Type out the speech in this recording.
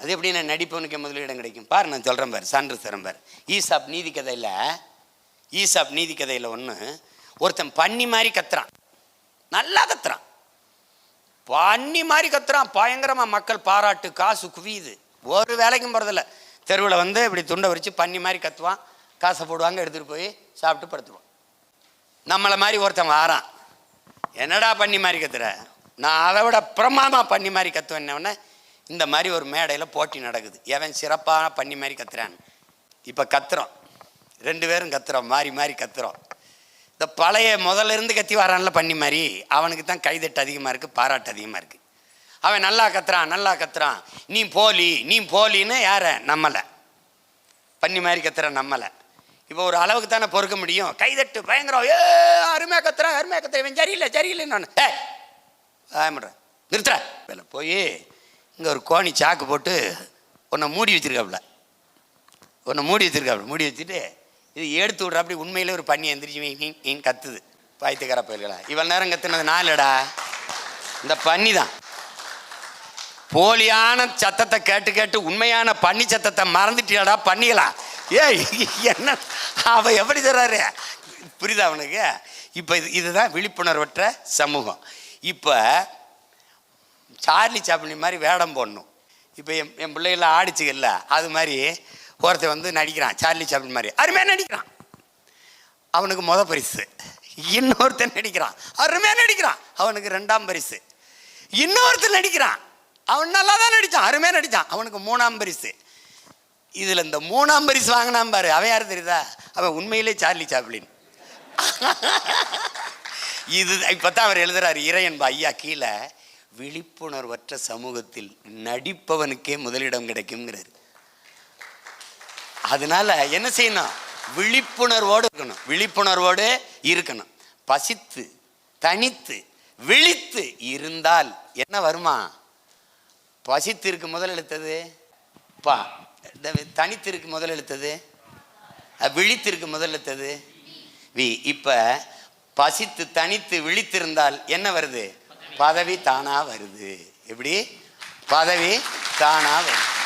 அது எப்படி நான் நடிப்பவனுக்கு முதலிடம் கிடைக்கும். பாரு நான் சொல்கிறேன் பாரு சான்று தரேன் பார். ஈசாப் நீதி கதையில் ஈசாப் நீதி கதையில் ஒன்று ஒருத்தன் பண்ணி மாதிரி கத்துறான். நல்லா கத்துறான். பண்ணி மாதிரி கத்துறான். பயங்கரமாக மக்கள் பாராட்டு காசு குவியுது. ஒரு வேலைக்கும் போகிறதில்ல தெருவில் வந்து இப்படி துண்டை வரிச்சு பண்ணி மாதிரி கத்துவான். காசை போடுவாங்க எடுத்துகிட்டு போய் சாப்பிட்டு படுத்துருவான். நம்மளை மாதிரி ஒருத்தன் வாரான். என்னடா பண்ணி மாதிரி கத்துற? நான் அதை விட பிரமாதமாக பண்ணி மாதிரி கத்துவேன்னொடனே இந்த மாதிரி ஒரு மேடையில் போட்டி நடக்குது. எவன் சிறப்பான பண்ணி மாதிரி கத்துறான்? இப்போ கத்துறோம். ரெண்டு பேரும் கத்துறோம். மாறி மாறி கத்துறோம். இந்த பழைய முதல்ல இருந்து கத்தி வரான்ல பண்ணி மாதிரி அவனுக்கு தான் கைதட்டு அதிகமாக இருக்குது பாராட்டு அதிகமாக இருக்குது அவன் நல்லா கத்துறான் நல்லா கத்துறான். நீ போலி நீ போலின்னு யார? நம்மளை. பண்ணி மாதிரி கத்துறான் நம்மளை. இப்போ ஒரு அளவுக்கு தானே பொறுக்க முடியும். கைதட்டு பயங்கரம். ஏ அருமையாக கத்துறான் அருமையாக கத்துறேன் இவன் சரியில்லை சரியில்லைன்னு நான் ஏ ஆமாட்றேன் நிறுத்துற. வேலை போய் இங்கே ஒரு கோணி சாக்கு போட்டு உன்னை மூடி வச்சிருக்காப்புல உன்னை மூடி வச்சுருக்காப்புல மூடி வச்சுட்டு இது எடுத்து விட்ற அப்படி உண்மையிலே ஒரு பண்ணி எந்திரிச்சு மீன் கத்துது. பாய்த்துக்கார பயிர்களா இவ்வளோ நேரம் கத்துனது நாலடா. இந்த பண்ணி தான் போலியான சத்தத்தை கேட்டு கேட்டு உண்மையான பண்ணி சத்தத்தை மறந்துட்டியாடா பண்ணிக்கலாம் ஏய் என்ன? அவன் எப்படி தர்றாரு? புரியுதா அவனுக்கு இப்போ இது இதுதான் விழிப்புணர்வற்ற சமூகம். இப்போ சார்லி சாப்பிளி மாதிரி வேடம் போடணும். இப்போ என் என் பிள்ளைகள்லாம் ஆடிச்சுக்கல்ல அது மாதிரி ஒருத்தன் வந்து நடிக்கிறான் சார்லி சாப்ளின் மாதிரி. அருமையாக நடிக்கிறான். அவனுக்கு முத பரிசு. இன்னொருத்தன் நடிக்கிறான். அருமையாக நடிக்கிறான். அவனுக்கு ரெண்டாம் பரிசு. இன்னொருத்தன் நடிக்கிறான். அவன் நல்லா தான் நடித்தான் அருமையாக நடித்தான் அவனுக்கு மூணாம் பரிசு. இதில் இந்த மூணாம் பரிசு வாங்கினான் பாரு. அவன் யார் தெரியுதா? அவன் உண்மையிலே சார்லி சாப்ளின். இது இப்போ தான் அவர் எழுதுறாரு இறையன்பா ஐயா கீழே. விழிப்புணர்வற்ற சமூகத்தில் நடிப்பவனுக்கே முதலிடம் கிடைக்குங்கிறாரு அதனால என்ன செய்யணும்? விழிப்புணர்வோடு இருக்கணும். விழிப்புணர்வோடு இருக்கணும். பசித்து தனித்து விழித்து இருந்தால் என்ன வருமா? பசித்து இருக்கு முதல் எழுத்தது? பா தனித்து இருக்கு முதல் எழுத்தது? விழித்து விழித்திருக்கு முதல் எழுத்தது? வி. இப்போ பசித்து தனித்து விழித்திருந்தால் என்ன வருது? பதவி தானா வருது. எப்படி? பதவி தானா வருது.